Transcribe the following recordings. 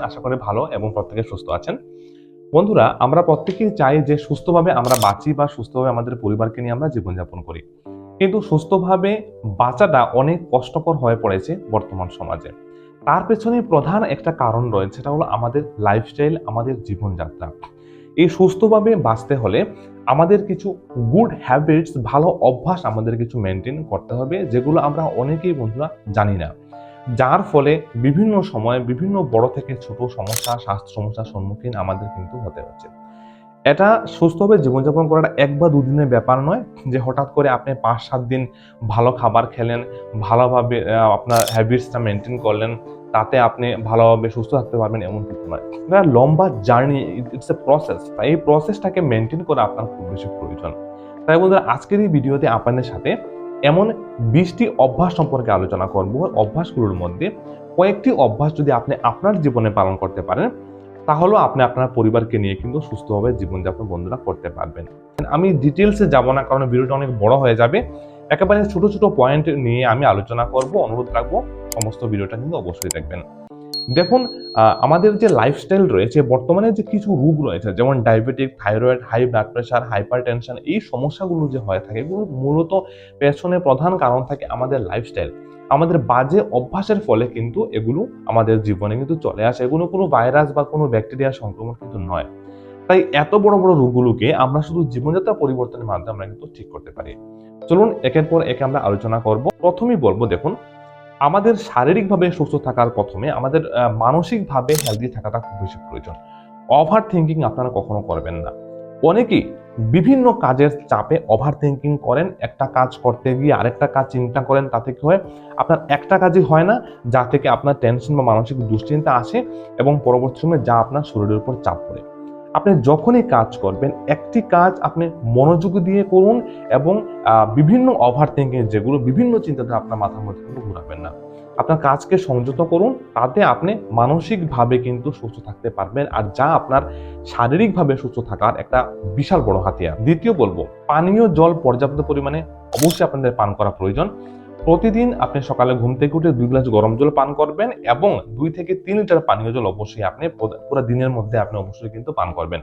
আশা করি ভালো এবং প্রত্যেকে সুস্থ আছেন। বন্ধুরা, আমরা প্রত্যেকেই চাই যে সুস্থভাবে আমরা বাঁচি বা সুস্থভাবে আমাদের পরিবারকে নিয়ে আমরা জীবনযাপন করি। কিন্তু সুস্থভাবে বাঁচাটা অনেক কষ্টকর হয়ে পড়েছে বর্তমান সমাজে। তার পেছনে প্রধান একটা কারণ রয়েছে, সেটা হলো আমাদের লাইফস্টাইল আমাদের জীবনযাত্রা। এই সুস্থভাবে বাঁচতে হলে আমাদের কিছু গুড হ্যাবিটস ভালো অভ্যাস আমাদের কিছু মেনটেন করতে হবে, যেগুলো আমরা অনেকেই বন্ধুরা জানি না। যার ফলে বিভিন্ন সময়ে বিভিন্ন বড় থেকে ছোট সমস্যা, স্বাস্থ্য সমস্যার সম্মুখীন আমাদের কিন্তু হতে হচ্ছে। এটা সুস্থভাবে জীবনযাপন করাটা এক বা দুদিনের ব্যাপার নয় যে হঠাৎ করে আপনি পাঁচ সাত দিন ভালো খাবার খেলেন, ভালোভাবে আপনার হ্যাবিটসটা মেনটেন করলেন, তাতে আপনি ভালোভাবে সুস্থ থাকতে পারবেন এমন কিছু নয়। এটা লম্বা জার্নি ইটস এ প্রসেস তাই এই প্রসেসটাকে মেনটেন করা আপনার খুব বেশি প্রয়োজন। তাই বন্ধুরা, আজকের এই ভিডিওতে আপনাদের সাথে এমন বিশটি অভ্যাস সম্পর্কে আলোচনা করব। অভ্যাসগুলোর মধ্যে কয়েকটি অভ্যাস যদি আপনি আপনার জীবনে পালন করতে পারেন, তাহলেও আপনি আপনার পরিবারকে নিয়ে কিন্তু সুস্থভাবে জীবনযাপন বন্ধুরা করতে পারবেন। আমি ডিটেলসে যাব না, কারণ ভিডিওটা অনেক বড় হয়ে যাবে। একেবারে ছোট ছোট পয়েন্ট নিয়ে আমি আলোচনা করব, অনুরোধ রাখব, সমস্ত ভিডিওটা কিন্তু অবশ্যই দেখবেন। দেখুন আমাদের যে লাইফস্টাইল রয়েছে, বর্তমানে যে কিছু রোগ রয়েছে, যেমন diabetic thyroid high blood pressure hypertension এই সমস্যাগুলো যে হয়ে থাকে, এগুলো মূলত পেছনে প্রধান কারণ থাকে আমাদের লাইফস্টাইল আমাদের বাজে অভ্যাসের ফলে কিন্তু এগুলো আমাদের জীবনে কিন্তু চলে আসে। এগুলো কোনো ভাইরাস বা কোনো ব্যাকটেরিয়া সংক্রমণ কিন্তু নয়। তাই এত বড় বড় রোগগুলোকে আমরা শুধু জীবনযাত্রা পরিবর্তনের মাধ্যমে আমরা কিন্তু ঠিক করতে পারি। চলুন, একের পর একে আমরা আলোচনা করব। প্রথমেই বলব, দেখুন আমাদের শারীরিকভাবে সুস্থ থাকার প্রথমে আমাদের মানসিকভাবে হেলদি থাকাটা খুব বেশি প্রয়োজন। ওভার থিঙ্কিং আপনারা কখনো করবেন না। অনেকেই বিভিন্ন কাজের চাপে ওভার থিঙ্কিং করেন, একটা কাজ করতে গিয়ে আরেকটা কাজ চিন্তা করেন, তাতে কি হয়? আপনার একটা কাজই হয় না, যা থেকে আপনার টেনশন বা মানসিক দুশ্চিন্তা আসে এবং পরবর্তী সময়ে যা আপনার শরীরের উপর চাপ পড়ে। আপনি যখনই কাজ করবেন, একটি কাজ আপনি মনোযোগ দিয়ে করুন এবং বিভিন্ন ওভার থিঙ্কিং যেগুলো বিভিন্ন চিন্তাধারা আপনার মাথার মধ্যে কিন্তু ঘুরাবেন না। আপনার কাজকে সংযত করুন, তাতে আপনি মানসিকভাবে কিন্তু সুস্থ থাকতে পারবেন আর যা আপনার শারীরিকভাবে সুস্থ থাকার একটা বিশাল বড় হাতিয়ার। দ্বিতীয় বলব, পানীয় জল পর্যাপ্ত পরিমাণে অবশ্যই আপনাদের পান করা প্রয়োজন। প্রতিদিন আপনি সকালে ঘুম থেকে উঠে দুই গ্লাস গরম জল পান করবেন এবং দুই থেকে তিন লিটার পানীয় জল অবশ্যই আপনি পুরো- দিনের মধ্যে আপনি অবশ্যই কিন্তু পান করবেন।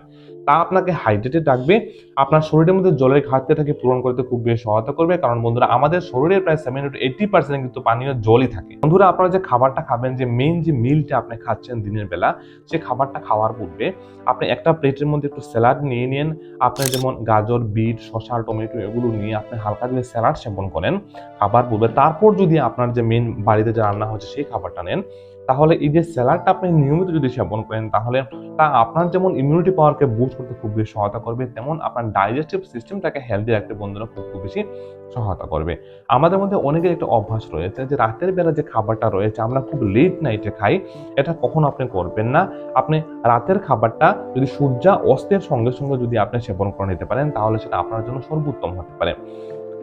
তা আপনাকে হাইড্রেটেড রাখবে। আপনার শরীরের মধ্যে জলের ঘাটতিটাকে পূরণ করতে খুব বেশি সহায়তা করবে। কারণ বন্ধুরা, আমাদের শরীরের প্রায় সেভেন টু এইটি পার্সেন্ট কিন্তু পানীয় জলই থাকে। বন্ধুরা, আপনারা যে খাবারটা খাবেন, যে মেইন যে মিলটা আপনি খাচ্ছেন দিনের বেলা, সে খাবারটা খাওয়ার পূর্বে আপনি একটা প্লেটের মধ্যে একটু স্যালাড নিয়ে নিন। আপনি যেমন গাজর, বিট, শসা, টমেটো এগুলো নিয়ে আপনি হালকা যদি স্যালাড সেবন করেন, খাবার পূর্বে। তারপর যদি আপনার যে মেইন বাড়িতে যে রান্না হচ্ছে, সেই খাবারটা নেন, তাহলে এই যে স্যালাডটা আপনি নিয়মিত যদি সেবন করেন, তাহলে তা আপনার যেমন ইমিউনিটি পাওয়ারকে বুস্ট করতে খুব বেশি সহায়তা করবে, তেমন আপনার ডাইজেস্টিভ সিস্টেমটাকে হেলদি রাখতে বন্ধুরা খুব খুব বেশি সহায়তা করবে। আমাদের মধ্যে অনেকের একটা অভ্যাস রয়েছে যে রাতের বেলা যে খাবারটা রয়েছে, আমরা খুব লেট নাইটে খাই, এটা কখনো আপনি করবেন না। আপনি রাতের খাবারটা যদি সূর্যা অস্তের সঙ্গে সঙ্গে যদি আপনি সেবন করে নিতে পারেন, তাহলে সেটা আপনার জন্য সর্বোত্তম হতে পারে।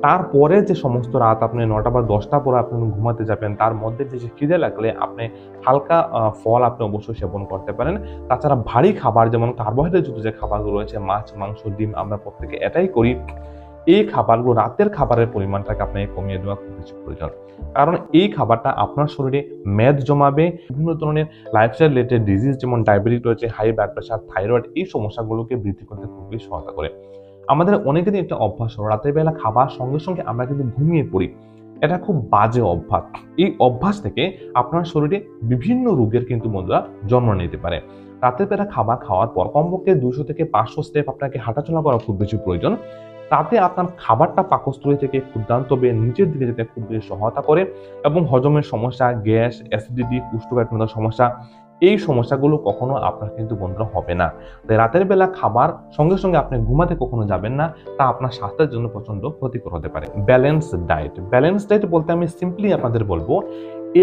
তারপরে যে সমস্ত রাত আপনি নটা বা দশটা পরে আপনি ঘুমাতে যাবেন, তার মধ্যে যে খিদে লাগলে আপনি হালকা ফল আপনি অবশ্যই সেবন করতে পারেন। তাছাড়া ভারী খাবার যেমন কার্বোহাইড্রেট যুক্ত যে খাবারগুলো রয়েছে, মাছ, মাংস, ডিম, আমরা প্রত্যেকে এটাই করি। এই খাবারগুলো রাতের খাবারের পরিমাণটাকে আপনাকে কমিয়ে দেওয়া খুব বেশি প্রয়োজন। কারণ এই খাবারটা আপনার শরীরে মেদ জমাবে, বিভিন্ন ধরনের লাইফস্টাইল রিলেটেড ডিজিজ যেমন ডায়াবেটিস রয়েছে হাই ব্লাড প্রেশার থাইরয়েড এই সমস্যাগুলোকে বৃদ্ধি করতে খুব বেশি সহায়তা করে। আমাদের অনেকেরই একটা অভ্যাস, রাতের বেলা খাবার সঙ্গে সঙ্গে আমরা কিন্তু ঘুমিয়ে পড়ি। এটা খুব বাজে অভ্যাস। এই অভ্যাস থেকে আপনার শরীরে বিভিন্ন রোগের কিন্তু বন্ধুরা জন্ম নিতে পারে। রাতের বেলা খাবার খাওয়ার পর কমপক্ষে দুশো থেকে পাঁচশো স্টেপ আপনাকে হাঁটাচলা করা খুব বেশি প্রয়োজন। তাতে আপনার খাবারটা পাকস্থলী থেকে ক্ষুদ্রান্তভাবে নিচের দিকে যেতে খুব বেশি সহায়তা করে এবং হজমের সমস্যা, গ্যাস অ্যাসিডিটি কুষ্ঠকাঠিন্যতার সমস্যা এই সমস্যাগুলো কখনো আপনার কিন্তু বন্ধুরা হবে না। তাই রাতের বেলা খাবার সঙ্গে সঙ্গে আপনি ঘুমাতে কখনো যাবেন না, তা আপনার স্বাস্থ্যের জন্য প্রচণ্ড ক্ষতিকর হতে পারে। ব্যালেন্স ডায়েট ব্যালেন্স ডায়েট বলতে আমি সিম্পলি আপনাদের বলব,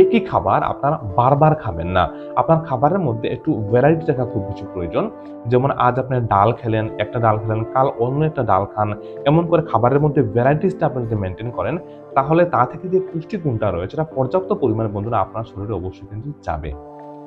একই খাবার আপনারা বারবার খাবেন না। আপনার খাবারের মধ্যে একটু ভ্যারাইটি থাকা খুব বেশি প্রয়োজন। যেমন আজ আপনি ডাল খেলেন, একটা ডাল খেলেন, কাল অন্য একটা ডাল খান, এমন করে খাবারের মধ্যে ভ্যারাইটিসটা আপনি যদি মেনটেন করেন, তাহলে তা থেকে যে পুষ্টিগুণটা রয়েছে, সেটা পর্যাপ্ত পরিমাণে বন্ধুরা আপনার শরীরে অবশ্যই কিন্তু যাবে।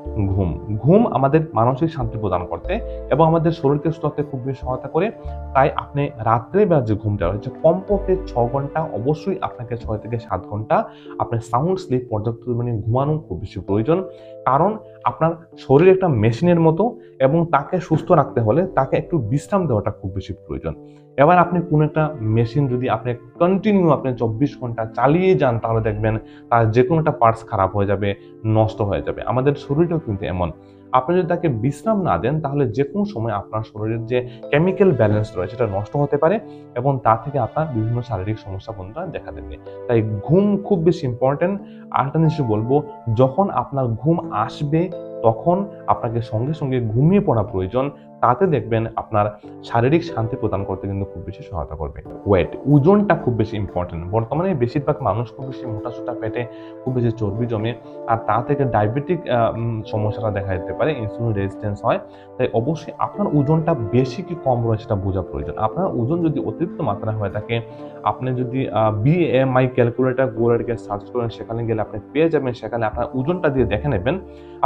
ঘুম। ঘুম আমাদের মানসিক শান্তি প্রদান করতে এবং আমাদের শরীরকে সুস্থ রাখতে খুব বেশি সহায়তা করে। তাই আপনি রাত্রে বেলা যে ঘুমটা রয়েছে, কমপক্ষে ছ ঘণ্টা, অবশ্যই আপনাকে ছয় থেকে সাত ঘণ্টা আপনার সাউন্ড স্লিপ পর্যাপ্ত পরিমাণে ঘুমানো খুব বেশি প্রয়োজন। কারণ আপনার শরীর একটা মেশিনের মতো এবং তাকে সুস্থ রাখতে হলে তাকে একটু বিশ্রাম দেওয়াটা খুব বেশি প্রয়োজন। এবার আপনি কোনো একটা মেশিন যদি আপনি কন্টিনিউ আপনি চব্বিশ ঘণ্টা চালিয়ে যান, তাহলে দেখবেন তার যে কোনো একটা পার্টস খারাপ হয়ে যাবে, নষ্ট হয়ে যাবে। আমাদের শরীরটাও কিন্তু এমন। আপনি যদি তাকে বিশ্রাম না দেন, তাহলে যে কোনো সময় আপনার শরীরের যে কেমিক্যাল ব্যালেন্স রয়েছে, সেটা নষ্ট হতে পারে এবং তা থেকে আপনার বিভিন্ন শারীরিক সমস্যা বন্ধুরা দেখা দেবে। তাই ঘুম খুব বেশি ইম্পর্টেন্ট আরেকটা জিনিস বলব, যখন আপনার ঘুম আসবে, তখন আপনাকে সঙ্গে সঙ্গে ঘুমিয়ে পড়া প্রয়োজন। তাতে দেখবেন আপনার শারীরিক শান্তি প্রদান করতে কিন্তু খুব বেশি সহায়তা করবে। ওয়েট ওজনটা খুব বেশি ইম্পর্টেন্ট বর্তমানে বেশিরভাগ মানুষ খুব বেশি মোটা সোটা পেটে খুব বেশি চর্বি জমে আর তা থেকে ডায়াবেটিক সমস্যাটা দেখা যেতে পারে ইনসুলিন রেজিস্ট্যান্স হয়। তাই অবশ্যই আপনার ওজনটা বেশি কি কম রয়েছে সেটা বোঝা প্রয়োজন। আপনার ওজন যদি অতিরিক্ত মাত্রায় হয়ে থাকে, আপনি যদি বিএমআই ক্যালকুলেটার গোলারকে সার্চ করেন, সেখানে গেলে আপনি পেয়ে যাবেন। সেখানে আপনার ওজনটা দিয়ে দেখে নেবেন,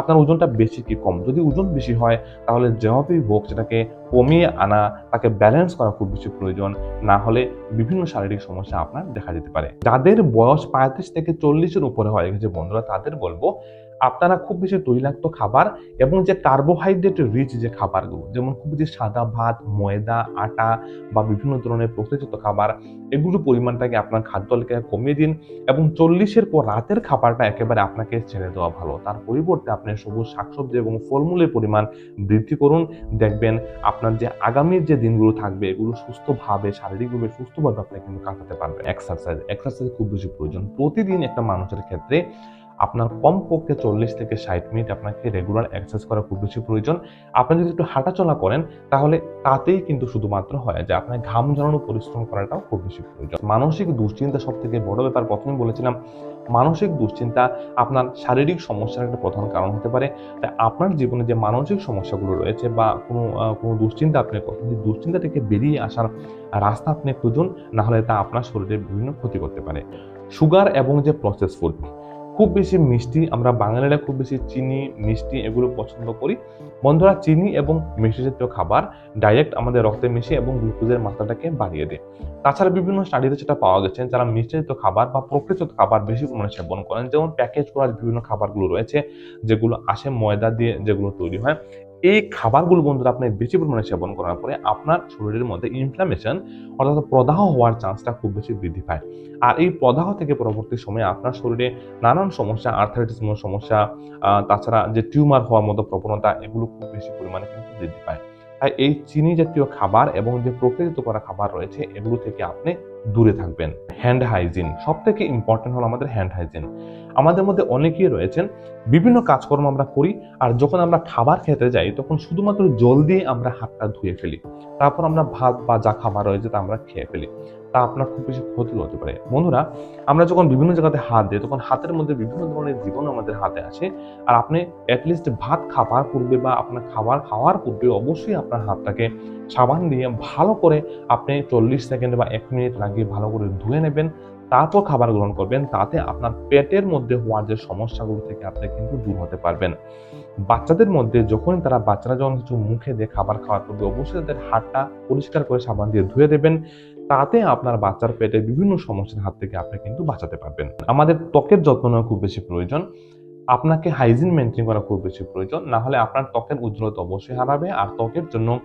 আপনার ওজনটা বেশি কি কম। যদি ওজন বেশি হয়, তাহলে যেভাবেই হোক সেটাকে কমিয়ে আনা, তাকে ব্যালেন্স করা খুব বেশি প্রয়োজন, না হলে বিভিন্ন শারীরিক সমস্যা আপনার দেখা যেতে পারে। যাদের বয়স পঁয়ত্রিশ থেকে চল্লিশের উপরে হয়ে গেছে বন্ধুরা, তাদের বলব আপনারা খুব বেশি তৈলাক্ত খাবার এবং যে কার্বোহাইড্রেট রিচ যে খাবারগুলো, যেমন খুব বেশি সাদা ভাত, ময়দা, আটা বা বিভিন্ন ধরনের প্রসেসিত খাবার এগুলো পরিমাণটাকে আপনার খাদ্য তালিকায় কমিয়ে দিন এবং চল্লিশের পর রাতের খাবারটা একেবারে আপনাকে ছেড়ে দেওয়া ভালো। তার পরিবর্তে আপনি সবুজ শাকসবজি এবং ফলমূলের পরিমাণ বৃদ্ধি করুন। দেখবেন আপনার যে আগামী যে দিনগুলো থাকবে, এগুলো সুস্থভাবে, শারীরিকভাবে সুস্থভাবে আপনি কিন্তু কাটাতে পারবেন। এক্সারসাইজ এক্সারসাইজ খুব বেশি প্রয়োজন। প্রতিদিন একটা মানুষের ক্ষেত্রে আপনার কমপক্ষে চল্লিশ থেকে ষাট মিনিট আপনাকে রেগুলার এক্সারসাইজ করা খুব বেশি প্রয়োজন। আপনি যদি একটু হাঁটাচলা করেন, তাহলে তাতেই কিন্তু শুধুমাত্র হয় যে আপনার ঘাম ঝরানো পরিশ্রম করাটাও খুব বেশি প্রয়োজন। মানসিক দুশ্চিন্তা সব থেকে বড় ব্যাপার, প্রথমে বলেছিলাম, মানসিক দুশ্চিন্তা আপনার শারীরিক সমস্যার একটা প্রধান কারণ হতে পারে। তাই আপনার জীবনে যে মানসিক সমস্যাগুলো রয়েছে বা কোনো কোনো দুশ্চিন্তা আপনি করছেন যে দুশ্চিন্তা থেকে বেরিয়ে আসার রাস্তা আপনি খুঁজুন, নাহলে তা আপনার শরীরে বিভিন্ন ক্ষতি করতে পারে। সুগার এবং যে প্রসেস ফুড খুব বেশি মিষ্টি, আমরা বাঙালিরা খুব বেশি চিনি, মিষ্টি এগুলো পছন্দ করি। বন্ধুরা, চিনি এবং মিষ্টি জাতীয় খাবার ডাইরেক্ট আমাদের রক্তে মিশে এবং গ্লুকোজের মাত্রাটাকে বাড়িয়ে দেয়। তাছাড়া বিভিন্ন স্টাডিতে সেটা পাওয়া গেছে, যারা মিষ্টি জাতীয় খাবার বা প্রকৃত খাবার বেশি পরিমাণে সেবন করেন, যেমন প্যাকেজ করা বিভিন্ন খাবারগুলো রয়েছে, যেগুলো আসে ময়দা দিয়ে যেগুলো তৈরি হয়। এই খাবারগুলো বন্ধুরা আপনি বেশি পরিমাণে সেবন করার পরে আপনার শরীরের মধ্যে ইনফ্লামেশন অর্থাৎ প্রদাহ হওয়ার চান্সটা খুব বেশি বৃদ্ধি পায়। আর এই প্রদাহ থেকে পরবর্তী সময়ে আপনার শরীরে নানান সমস্যা আর্থারাইটিস সমস্যা তাছাড়া যে টিউমার হওয়ার মতো প্রবণতা, এগুলো খুব বেশি পরিমাণে কিন্তু বৃদ্ধি পায়। তাই এই চিনি জাতীয় খাবার এবং যে প্রকৃতিত করা খাবার রয়েছে, এগুলো থেকে আপনি দূরে থাকবেন। হ্যান্ড হাইজিন সব থেকে ইম্পর্টেন্ট হলো আমাদের হ্যান্ড হাইজিন আমাদের মধ্যে অনেকেই রয়েছেন, বিভিন্ন কাজকর্ম আমরা করি আর যখন আমরা খাবার খেতে যাই, তখন শুধুমাত্র জল দিয়ে আমরা হাতটা ধুয়ে ফেলি। তারপর আমরা ভাত বা যা খাবার রয়েছে তা আমরা খেয়ে ফেলি। তা আপনার খুব বেশি ক্ষতি হতে পারে। বন্ধুরা, আমরা যখন বিভিন্ন জায়গাতে হাত দিই, তখন হাতের মধ্যে বিভিন্ন ধরনের জীবন আমাদের হাতে আসে। আর আপনি অ্যাটলিস্ট ভাত খাবার পূর্বে বা আপনার খাবার খাওয়ার পূর্বে অবশ্যই আপনার হাতটাকে সাবান দিয়ে ভালো করে আপনি চল্লিশ সেকেন্ড বা এক মিনিট লাগিয়ে ভালো করে ধুয়ে নেবেন। তারপর খাবার গ্রহণ করবেন। তাতে আপনার পেটের মধ্যে হওয়ার যে সমস্যাগুলো থেকে আপনি কিন্তু দূর হতে পারবেন। বাচ্চাদের মধ্যে যখনই তারা বাচ্চারা যখন কিছু মুখে দিয়ে খাবার খাওয়ার পূর্বে অবশ্যই তাদের হাতটা পরিষ্কার করে সাবান দিয়ে ধুয়ে দেবেন। তাতে আপনার বাচ্চার পেটে বিভিন্ন সমস্যার হাত থেকে আপনি কিন্তু বাঁচাতে পারবেন। আমাদের ত্বকের যত্ন নেওয়া খুব বেশি প্রয়োজন। আপনাকে হাইজিন মেনটেন করা খুব বেশি প্রয়োজন। না হলে আপনার ত্বকের উজ্জ্বলতা অবশ্যই হারাবে আর ত্বকের জন্য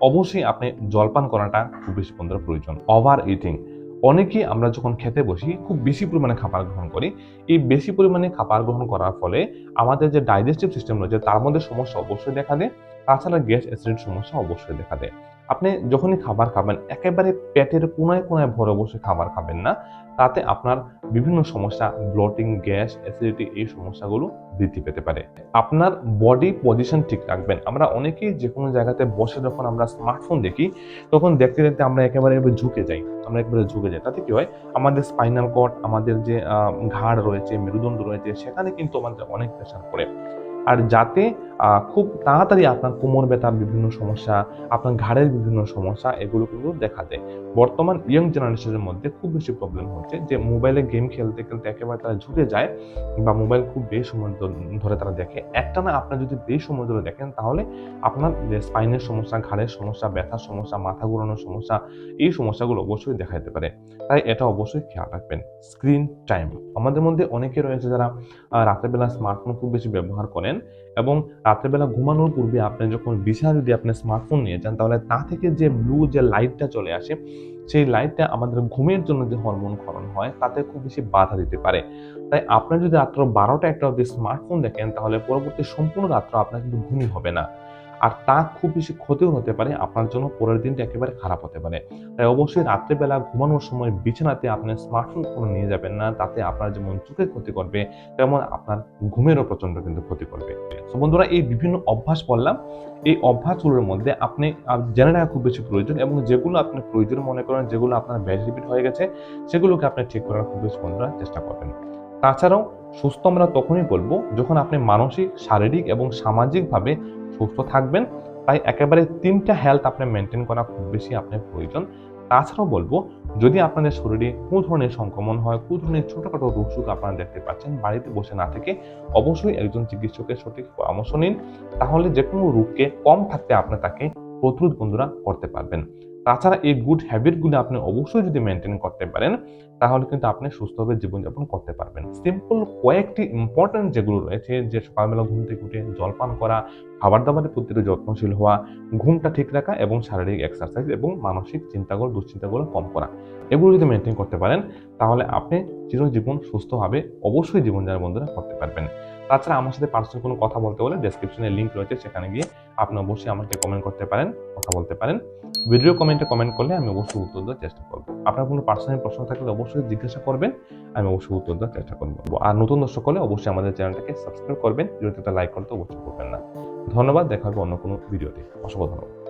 অবশ্যই আপনি জলপান করাটা খুব বেশি বন্ধুরা প্রয়োজন। ওভার ইটিং অনেকেই আমরা যখন খেতে বসি, খুব বেশি পরিমাণে খাবার গ্রহণ করি। এই বেশি পরিমাণে খাবার গ্রহণ করার ফলে আমাদের যে ডাইজেস্টিভ সিস্টেম রয়েছে, তার মধ্যে সমস্যা অবশ্যই দেখা দেয়। তাছাড়া গ্যাস অ্যাসিড সমস্যা অবশ্যই দেখা দেয়। আপনি যখনই খাবার খাবেন, একেবারে পেটের কোনায় কোনায় ভরে বসে খাবার খাবেন না। তাতে আপনার বিভিন্ন সমস্যা ব্লটিং গ্যাস অ্যাসিডিটি এই সমস্যাগুলো বৃদ্ধি পেতে পারে। আপনার বডি পজিশন ঠিক রাখবেন। আমরা অনেকেই যে কোনো জায়গাতে বসে যখন আমরা স্মার্টফোন দেখি, তখন দেখতে দেখতে আমরা একেবারে ঝুঁকে যাই। আমরা একেবারে ঝুঁকে যাই। তাতে কি হয়? আমাদের স্পাইনাল কর্ড আমাদের যে ঘাড় রয়েছে, মেরুদণ্ড রয়েছে, সেখানে কিন্তু আমাদের অনেক প্রেশার পড়ে। আর যাতে খুব তাড়াতাড়ি আপনার কোমর ব্যথার বিভিন্ন সমস্যা আপনার ঘাড়ের বিভিন্ন সমস্যা এগুলো কিন্তু দেখা দেয়। বর্তমান ইয়ং জেনারেশনের মধ্যে খুব বেশি প্রবলেম হচ্ছে যে মোবাইলে গেম খেলতে খেলতে একেবারে তারা ঝুঁকে যায় বা মোবাইল খুব বেশি সময় ধরে তারা দেখে। একটা না আপনার যদি বেশি সময় ধরে দেখেন তাহলে আপনার স্পাইনের সমস্যা ঘাড়ের সমস্যা ব্যথার সমস্যা মাথা ঘুরানোর সমস্যা এই সমস্যাগুলো অবশ্যই দেখা যেতে পারে। তাই এটা অবশ্যই খেয়াল রাখবেন। স্ক্রিন টাইম আমাদের মধ্যে অনেকে রয়েছে যারা আহ, রাত্রেবেলা স্মার্টফোন খুব বেশি ব্যবহার করেন। এবং রাত্রেবেলা ঘুমানোর পূর্বে আপনি যখন বিছানা যদি আপনি স্মার্টফোন নিয়ে যান, তাহলে তা থেকে যে ব্লু যে লাইটটা চলে আসে, সেই লাইটটা আমাদের ঘুমের জন্য যে হরমোন ক্ষরণ হয়, তাতে খুব বেশি বাধা দিতে পারে। তাই আপনি যদি রাত্র বারোটা একটা অব্দি স্মার্টফোন দেখেন, তাহলে পরবর্তী সম্পূর্ণ রাত্র আপনার কিন্তু ঘুমই হবে না। আর তা খুব বেশি ক্ষতিও হতে পারে, আপনার জন্য পরের দিনটা একেবারে খারাপ হতে পারে। তাই অবশ্যই রাত্রেবেলা ঘুমানোর সময় বিছানাতে আপনি স্মার্টফোন কোনো নিয়ে যাবেন না, তাতে আপনার যেমন চোখের ক্ষতি করবে, তেমন আপনার ঘুমেরও প্রচণ্ড কিন্তু ক্ষতি করবে। তো বন্ধুরা, এই বিভিন্ন অভ্যাস বললাম, এই অভ্যাসগুলোর মধ্যে আপনি জেনে রাখা খুব বেশি প্রয়োজন এবং যেগুলো আপনি প্রয়োজন মনে করেন, যেগুলো আপনার ব্যাড হ্যাবিট হয়ে গেছে, সেগুলোকে আপনি ঠিক করার খুব বেশি বন্ধুরা চেষ্টা করবেন। তাছাড়াও সুস্থ আমরা তখনই বলব, যখন আপনি মানসিক, শারীরিক এবং সামাজিকভাবে সুস্থ থাকবেন। তাই একেবারে তিনটা হেলথ আপনার মেনটেন করা খুব বেশি আপনার প্রয়োজন। তাছাড়াও বলব, যদি আপনাদের শরীরে কোনো ধরনের সংক্রমণ হয়, কোনো ধরনের ছোটোখাটো রোগ সুখ আপনারা দেখতে পাচ্ছেন, বাড়িতে বসে না থেকে অবশ্যই একজন চিকিৎসকের সঠিক পরামর্শ নিন। তাহলে যে কোনো রোগকে কম থাকতে আপনি তাকে প্রতিরোধ বন্ধুরা করতে পারবেন। তাছাড়া এই গুড হ্যাবিটগুলো আপনি অবশ্যই যদি মেনটেন করতে পারেন, তাহলে কিন্তু আপনি সুস্থভাবে জীবনযাপন করতে পারবেন। সিম্পল কয়েকটি ইম্পর্টেন্ট যেগুলো রয়েছে, যে সকালবেলা ঘুম থেকে উঠে জলপান করা খাবার দাবারের প্রতি যত্নশীল হওয়া, ঘুমটা ঠিক রাখা এবং শারীরিক এক্সারসাইজ এবং মানসিক চিন্তাগুলো, দুশ্চিন্তাগুলো কম করা। এগুলো যদি মেনটেন করতে পারেন, তাহলে আপনি চিরজীবন সুস্থভাবে অবশ্যই জীবনযাপন বন্ধুরা করতে পারবেন। তাছাড়া আমার সাথে পার্সোনাল কোনো কথা বলতে হলে ডেসক্রিপশনে লিঙ্ক রয়েছে, সেখানে গিয়ে আপনি অবশ্যই আমাকে কমেন্ট করতে পারেন, কথা বলতে পারেন। ভিডিও কমেন্টে কমেন্ট করলে আমি অবশ্যই উত্তর দেওয়ার চেষ্টা করব। আপনার কোনো পার্সোনাল প্রশ্ন থাকলে অবশ্যই জিজ্ঞাসা করবেন, আমি অবশ্যই উত্তর দেওয়ার চেষ্টা করব। আর নতুন দর্শক হলে অবশ্যই আমাদের চ্যানেলটাকে সাবস্ক্রাইব করবেন, ভিডিওতে লাইক করতে অবশ্যই করবেন না। ধন্যবাদ, দেখা হবে অন্য কোনো ভিডিওতে অসংখ্য ধন্যবাদ।